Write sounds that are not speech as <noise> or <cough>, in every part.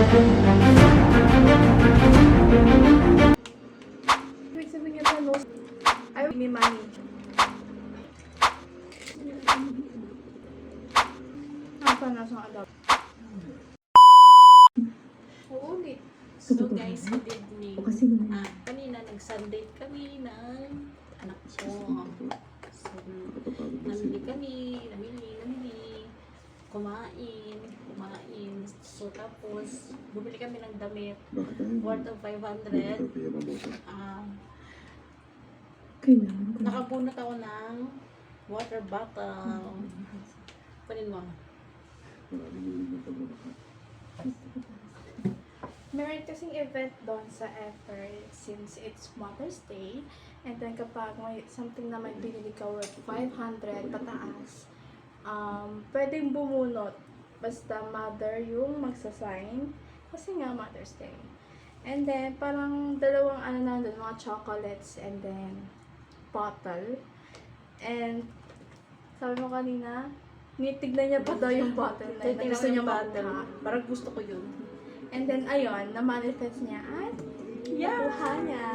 Ibig sabihin niya pa, no? I will me money. Ang panas ng adopt. Uulit. So guys, good evening. Ah, kanina nag-sunday kami ng anak ko. So, namili kami, namili, namili. Kumain, kumain. So tapos, bumili kami ng damit worth of 500. Ah, Kailangan ko. nakabunot ako ng water bottle. Kunin mo. Meron kasing event doon sa effort since it's Mother's Day. And then kapag may something na may binili ka worth 500 pataas, um, pwedeng bumunot. Basta mother yung magsasign. Kasi nga Mother's Day. And then, parang dalawang ano na doon, mga chocolates and then bottle. And sabi mo kanina, nitignan niya pa daw yung bottle na yun. Gusto niya makuha. Parang gusto ko yun. And then, ayun, na-manifest niya at nakuha niya.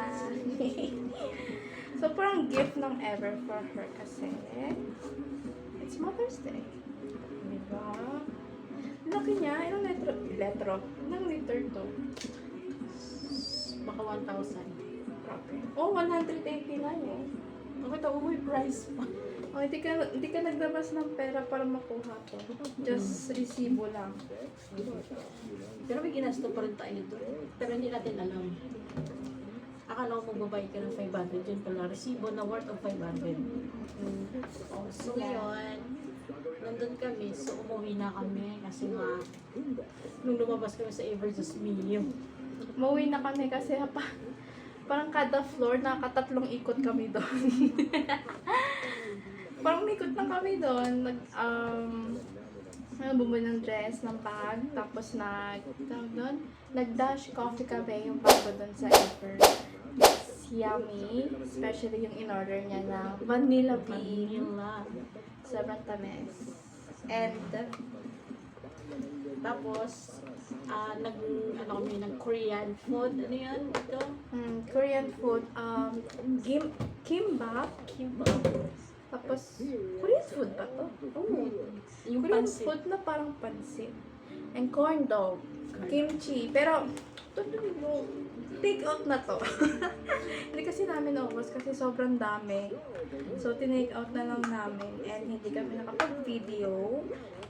<laughs> so, parang gift ng ever for her kasi it's Mother's Day. Laki niya. Ilang letro? Letro? Ilang liter to? Baka 1,000. Grabe. Oh, 180 na yun. Bakit ako may price pa? Oh, hindi ka, hindi ka naglabas ng pera para makuha to. Just resibo lang. Pero may ginasto pa rin tayo doon. Pero hindi natin alam. Akala ko magbabayad ka ng 500. Yun pala, resibo na worth of 500. Oh, so yun. Nandun kami. So umuwi na kami. Kasi nga, nung lumabas kami sa Everjust Mio. Mauwi na kami kasi pa, parang kada floor, nakatatlong ikot kami doon. <laughs> parang umikot lang kami doon. Nag, um, ano, bumili ng dress, ng bag, tapos nag, doon, nag-dash coffee kami, yung bago doon sa Ever. Yummy, especially yung in-order niya na vanilla bean. Vanilla. Sobrang tamis. And, Tapos, ah nag, ano kami, ng Korean food. Ano yan? Ito? mm, Korean food, um, gim, kimbap, Kimbap. Tapos, Korean food ba to? Oo. Yung Korean pansit. food na parang pansit. And corn dog. Kimchi. Pero, tuloy mo. Take out na to. <laughs> hindi kasi namin naubos kasi sobrang dami. So, tinake out na lang namin. And hindi kami nakapag-video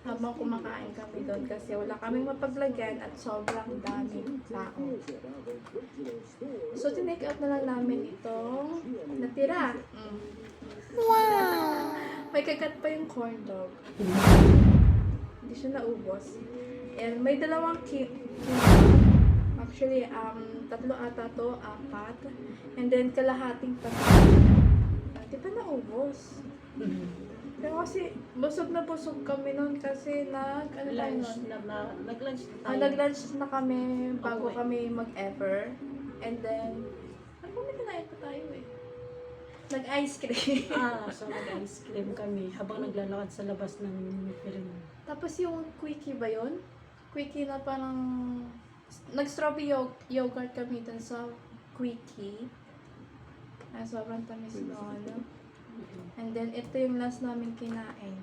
habang kumakain kami doon kasi wala kaming mapaglagyan at sobrang daming tao. So, tinake out na lang namin itong natira. Mm. May kagat pa yung corn dog. Hindi siya naubos. And may dalawang ki... Actually, um, tatlo ata to, apat. And then, kalahating pa. Di ba naubos? Pero kasi, busog na busog kami noon kasi nag... Ano tayo Lunch nun? na, na, nag-lunch na tayo. Ah, nag-lunch na kami bago Okay. kami mag-ever. And then, ano may kinain pa tayo eh? Nag-ice cream. <laughs> ah, <laughs> so nag-ice cream kami habang naglalakad sa labas ng film. Tapos yung quickie ba yun? Quickie na parang... Nag-strawberry yo- yogurt kami dun sa quickie. Ah, sobrang tamis noon. And then, ito yung last namin kinain.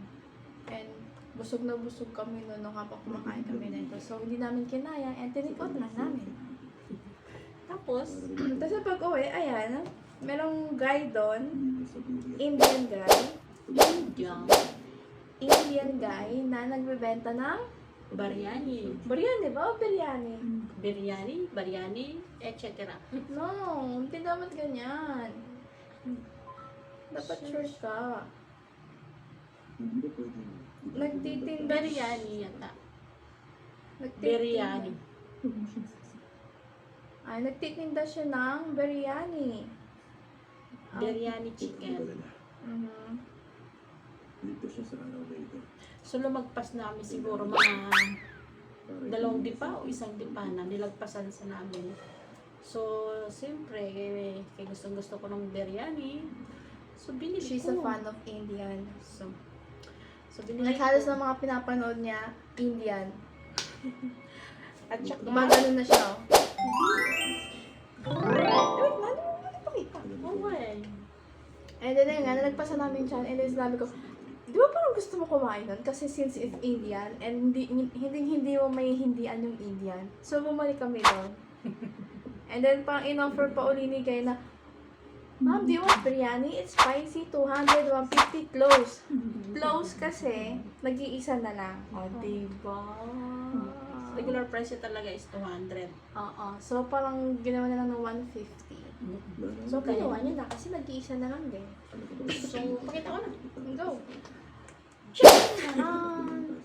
And busog na busog kami noon nung habang kumakain kami nito. So, hindi namin kinaya and tinikot na namin. Tapos, <clears throat> Tapos pag uwi, ayan, merong guy doon, Indian guy, Indian guy na nagbebenta ng biryani, biryani ba o biryani? biryani, biryani, etc. No, hindi dapat ganyan. Dapat sure ka. Nagtitinda Biryani yata. Nagtitinda. Biryani. Ay, nagtitinda siya ng biryani. Ah, Biryani chicken. mhm. Dito siya sa araw na ito. So lumagpas na kami siguro mga dalawang dipa o isang dipa na nilagpasan sa namin. So, siyempre, kaya gustong gusto ko ng biryani. So, binili She's ko. a fan of Indian. So, so binili Like halos ko. na mga pinapanood niya, Indian. <laughs> At saka, Gumagano na siya, oh. Eh, oh. And then, ayun nga, nalagpasan namin siya, and then sinabi ko, di ba parang gusto mo kumain nun? Kasi since it's Indian, and hindi, hindi, hindi mo may hindian yung Indian. So, bumalik kami doon. <laughs> and then, parang in-offer pa uli ni Gay na, Ma'am, do you want biryani? It's spicy, 200, 150, close. Close kasi, nag-iisa na lang. O, diba? Regular price talaga is 200. Oo. So, parang ginawa na lang ng 150. So, Okay. kinuha niya na kasi nag-iisa na lang din. So, pakita ko na. Go! Charan!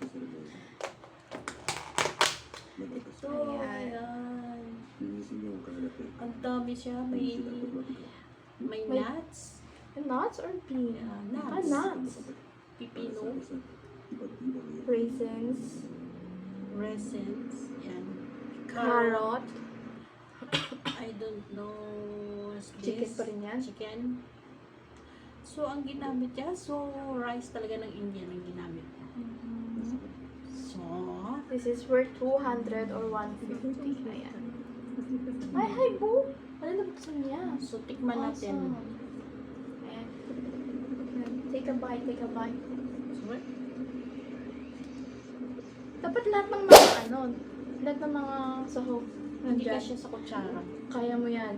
Ito, Ayan. ang dami siya. May, may nuts. Nuts or bean? Yeah, Ah, nuts. nuts. Pipino. Raisins. Resins. Yan. Carrot. <coughs> I don't know Chicken pa rin yan? Chicken. So, ang ginamit niya, so, rice talaga ng Indian ang ginamit. So, This is worth 200 or 150. Ayan. Ay, hi, boo! Ano nabuksan niya? so tikman natin. Awesome. Ayan. Ayan. Take a bite, take a bite. So, Dapat lahat ng mga ano, lahat ng mga sahog hindi ka siya sa kutsara. Kaya mo yan.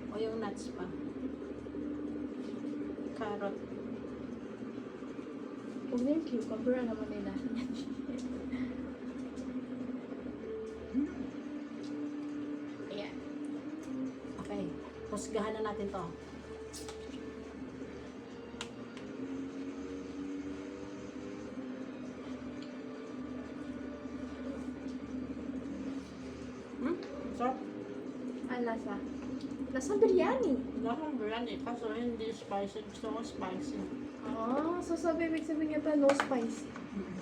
O yung nuts pa. Carrot. Na yung cucumber, alam mo nila. Ayan. Okay. Husgahan na natin to. Hmm? Sarap. Ang lasa. Lasa biryani. Lasang biryani. Kaso hindi spicy. Gusto ko spicy. Ah, so sabi, ibig sabihin niya pa, no spicy.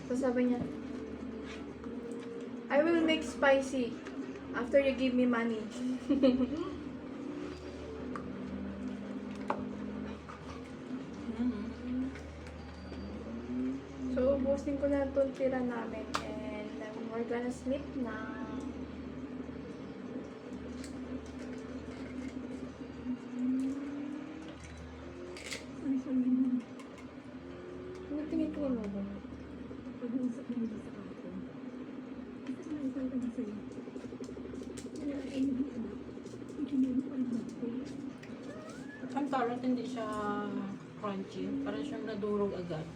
So sabi niya, I will make spicy after you give me money. <laughs> So, ubusin ko na itong tira namin and we're gonna sleep na. Ano tinitingin mo ba? Ang carrot hindi siya crunchy. Parang siyang nadurog agad.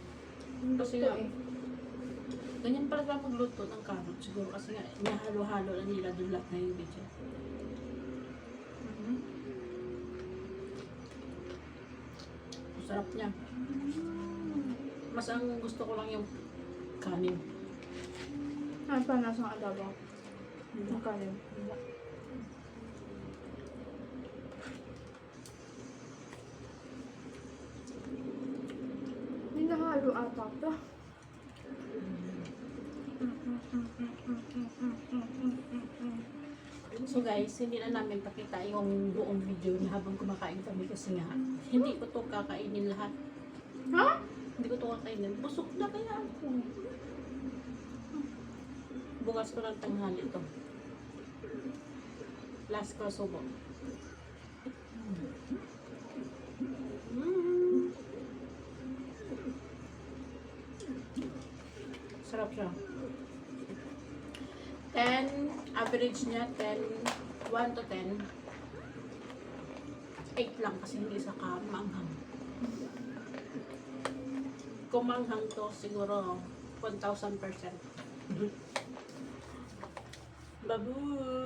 Kasi nga, eh. ganyan pala ba magluto ng carrot siguro. Kasi nga, nahalo-halo na nila doon lahat na yung bitya. Mhm. Ang Sarap niya. Mas ang gusto ko lang yung kanin. Ano pa nasa adobo? Ang kalim. Nahalo ata ito. So guys, hindi na namin pakita yung buong video na habang kumakain kami kasi nga, hindi ko to kakainin lahat. Ha? Hindi ko ito kakainin. Busog na kaya ako. Bukas ko ng tanghali ito. Last ko subo. Average niya 10, 1 to 10. 8 lang kasi hindi sa kamanghang kumanghang to siguro 1,000%. Babuy!